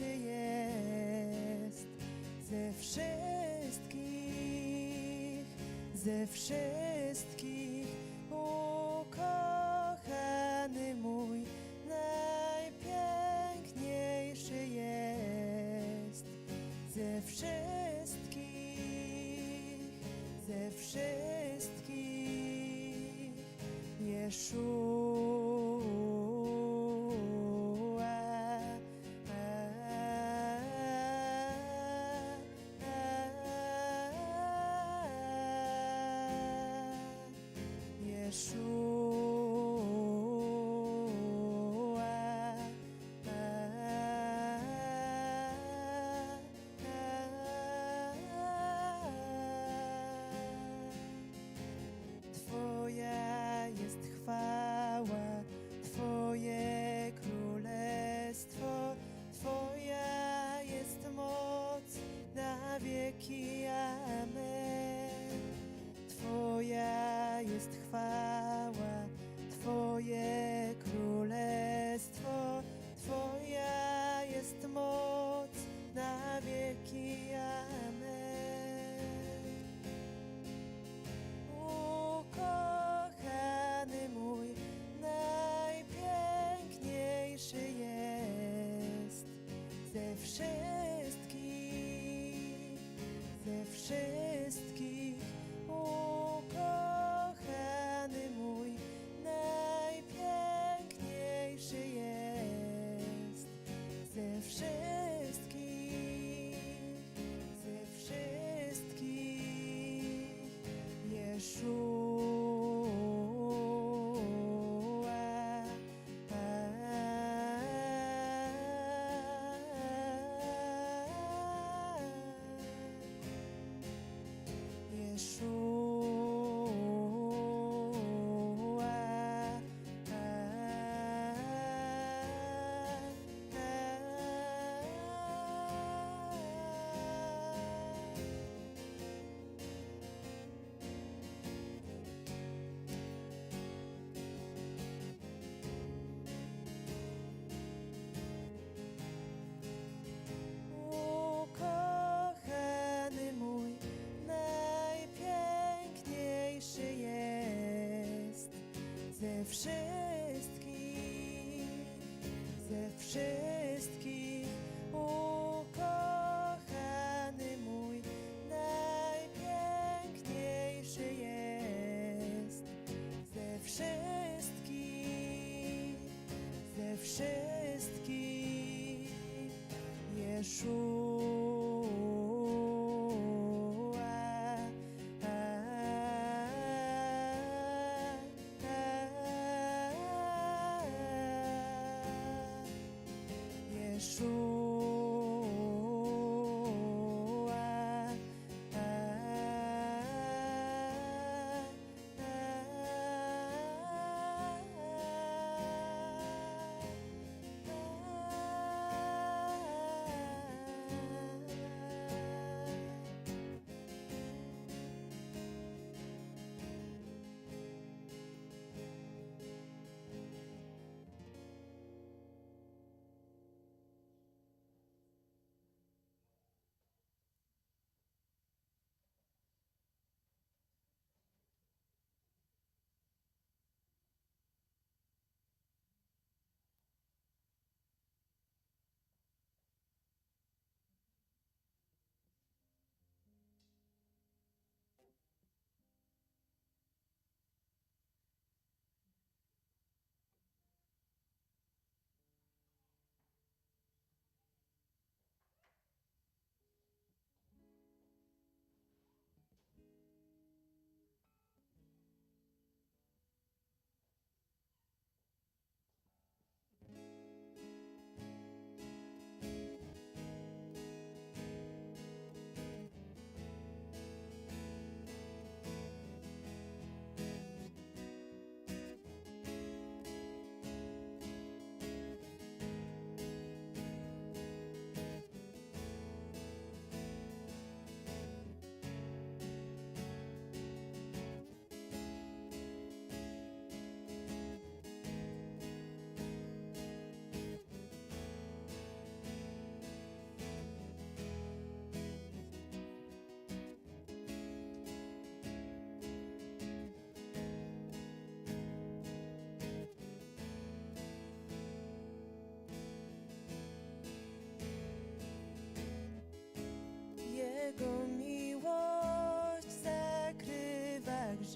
najlepszy jest ze wszystkich, ze wszystkich ukochany mój najpiękniejszy jest ze wszystkich, ze wszystkich Jeszu. Wszystkich, ze wszystkich. Ukochany mój najpiękniejszy jest ze wszystkich, ze wszystkich. Yeshua. 说。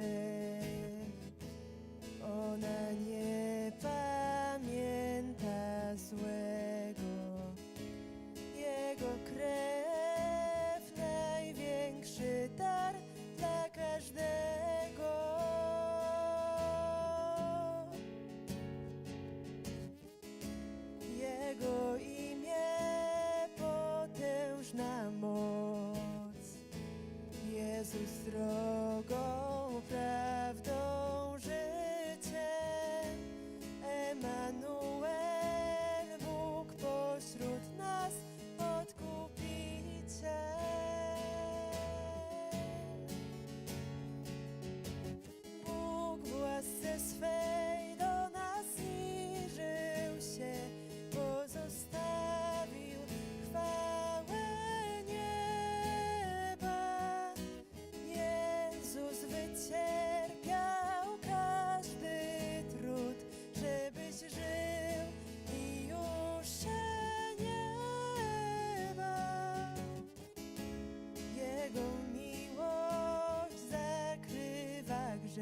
day.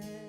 change.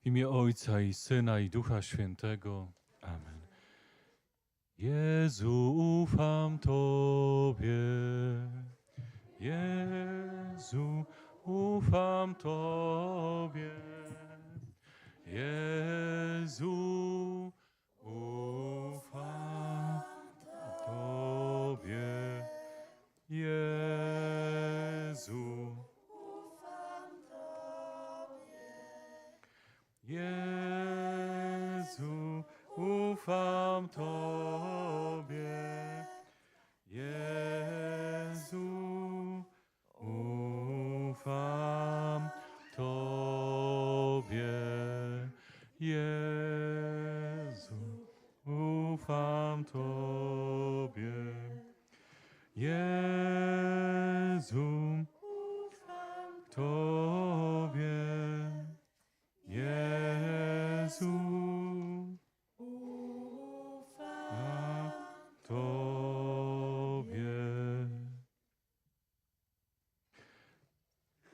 W imię Ojca i Syna i Ducha Świętego. Amen. Jezu, ufam Tobie. Jezu, ufam Tobie. Jezu, ufam Tobie.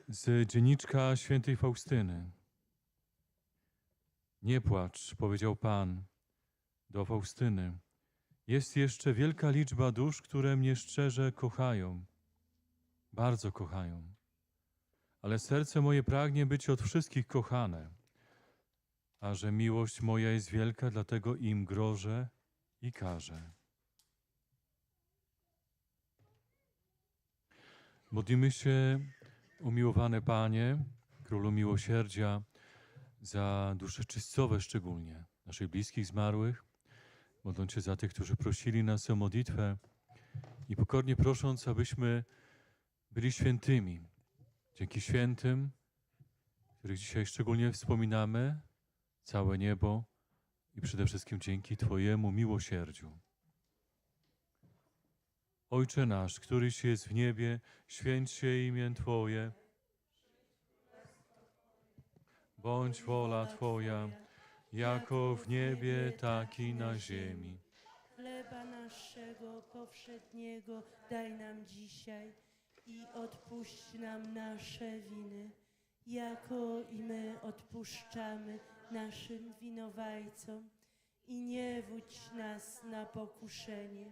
Z dzienniczka świętej Faustyny. Nie płacz, powiedział Pan do Faustyny. Jest jeszcze wielka liczba dusz, które mnie szczerze kochają, bardzo kochają. Ale serce moje pragnie być od wszystkich kochane. A że miłość moja jest wielka, dlatego im grożę i karzę. Modlimy się, umiłowane Panie, Królu Miłosierdzia, za dusze czystowe szczególnie, naszych bliskich zmarłych, modląc się za tych, którzy prosili nas o modlitwę i pokornie prosząc, abyśmy byli świętymi. Dzięki świętym, których dzisiaj szczególnie wspominamy, całe niebo i przede wszystkim dzięki Twojemu miłosierdziu. Ojcze nasz, któryś jest w niebie, święć się imię Twoje. Bądź wola Twoja, jako w niebie, tak i na ziemi. Chleba naszego powszedniego daj nam dzisiaj i odpuść nam nasze winy, jako i my odpuszczamy naszym winowajcom. I nie wódź nas na pokuszenie,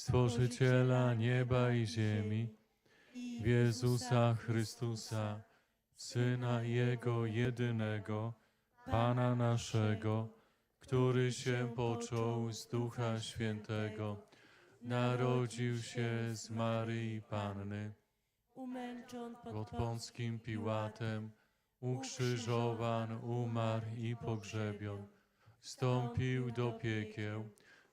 Stworzyciela nieba i ziemi, w Jezusa Chrystusa, Syna Jego jedynego, Pana naszego, który się począł z Ducha Świętego, narodził się z Maryi Panny, umęczon pod, Pąckim Piłatem, ukrzyżowan, umarł i pogrzebion, wstąpił do piekieł,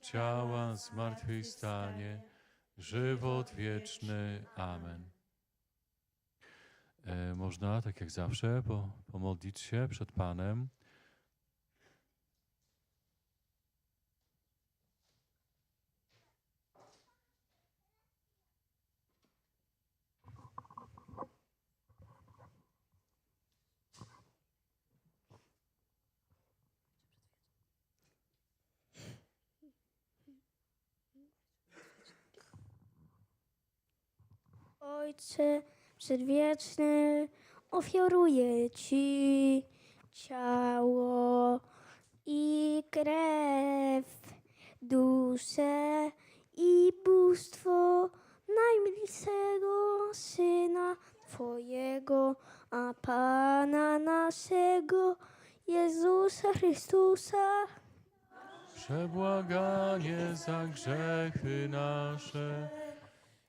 ciała zmartwychwstanie, żywot wieczny. Amen. E, można, tak jak zawsze, po, pomodlić się przed Panem. Ojcze przedwieczny, ofiaruję Ci ciało i krew, duszę i bóstwo najmilszego Syna Twojego, a Pana naszego, Jezusa Chrystusa, Przebłaganie za grzechy nasze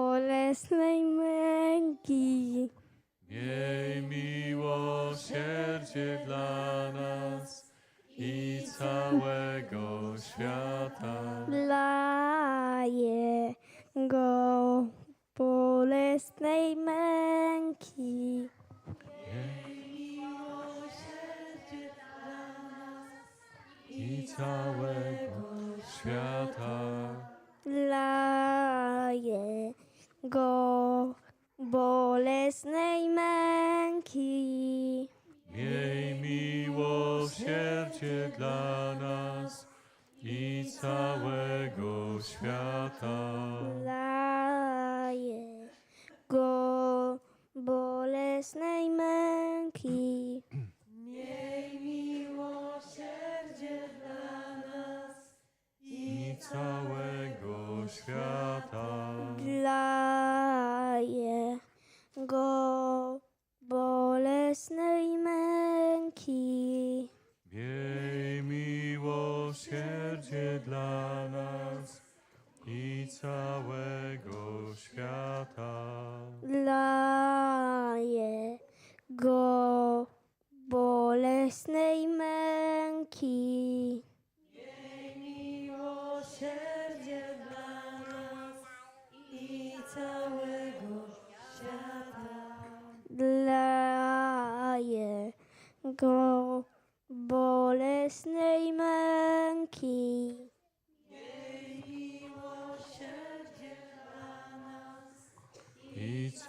bolesnej męki. Miej miłosierdzie dla nas i całego świata. Dla Jego bolesnej męki. I całego świata. Dla Jego bolesnej męki. Miej miłosierdzie dla nas i całego świata. Dla Jego bolesnej męki. Miej miłosierdzie dla nas I całego świata. dla dla nas i całego świata.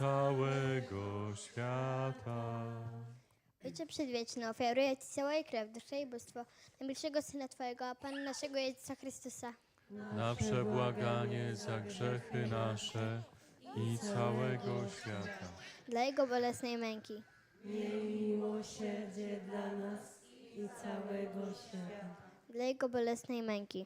Całego świata. Ojcze Przedwieczny, ofiaruję Ci ciało i krew, duszę i bóstwo najmilszego Syna Twojego, a Pana naszego Jezusa Chrystusa, Na przebłaganie za grzechy nasze i całego świata. dla Jego bolesnej męki, Miej miłosierdzie dla nas i całego świata. dla Jego bolesnej męki,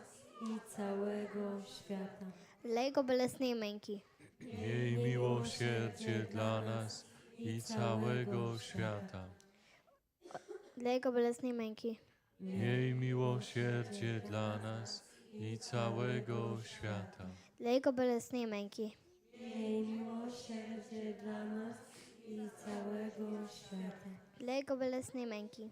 i całego świata. dla Jego bolesnej męki, Miej miłosierdzie dla nas i całego świata. dla Jego bolesnej męki, Miej miłosierdzie dla nas i całego świata. dla Jego bolesnej męki, Miej miłosierdzie dla nas i całego świata. dla Jego bolesnej męki,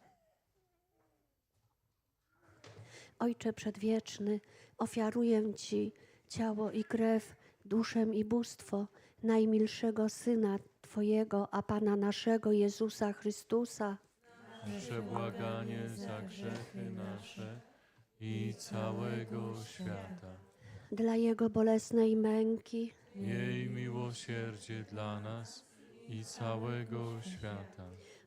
Ojcze Przedwieczny, ofiaruję Ci ciało i krew, duszę i bóstwo najmilszego Syna Twojego, a Pana naszego Jezusa Chrystusa, Przebłaganie za grzechy nasze i całego świata. dla Jego bolesnej męki, Miej miłosierdzie dla nas i całego świata.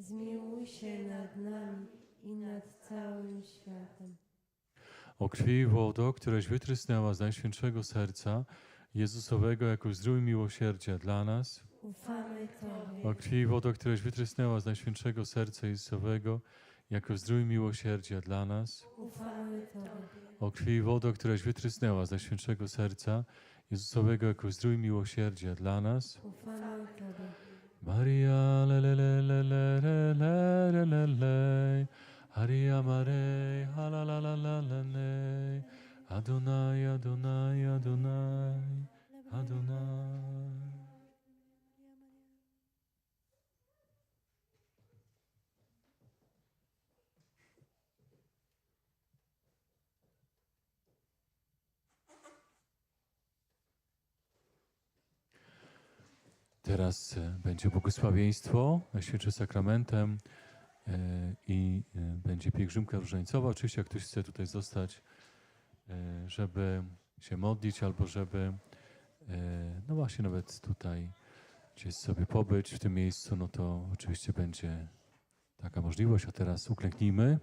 Zmiłuj się nad nami i nad całym światem. O krwi i wodo, któreś wytrysnęła z Najświętszego Serca Jezusowego jako zdrój miłosierdzia dla nas. Ufamy Tobie. O krwi i wodo, któreś wytrysnęła z Najświętszego Serca Jezusowego jako zdrój miłosierdzia dla nas. Ufamy Tobie. O krwi i wodo, któreś wytrysnęła z Najświętszego Serca Jezusowego jako zdrój miłosierdzia dla nas. Ufamy Tobie. Maria la la la la la la la la la Haria Mare ha la la la la la la Adonai Adonai Adonai Adonai Teraz e, będzie błogosławieństwo Najświętszym Sakramentem e, i e, będzie pielgrzymka różańcowa. Oczywiście, jak ktoś chce tutaj zostać, żeby się modlić albo żeby, no właśnie nawet tutaj gdzieś sobie pobyć w tym miejscu, no to oczywiście będzie taka możliwość. A teraz uklęknijmy.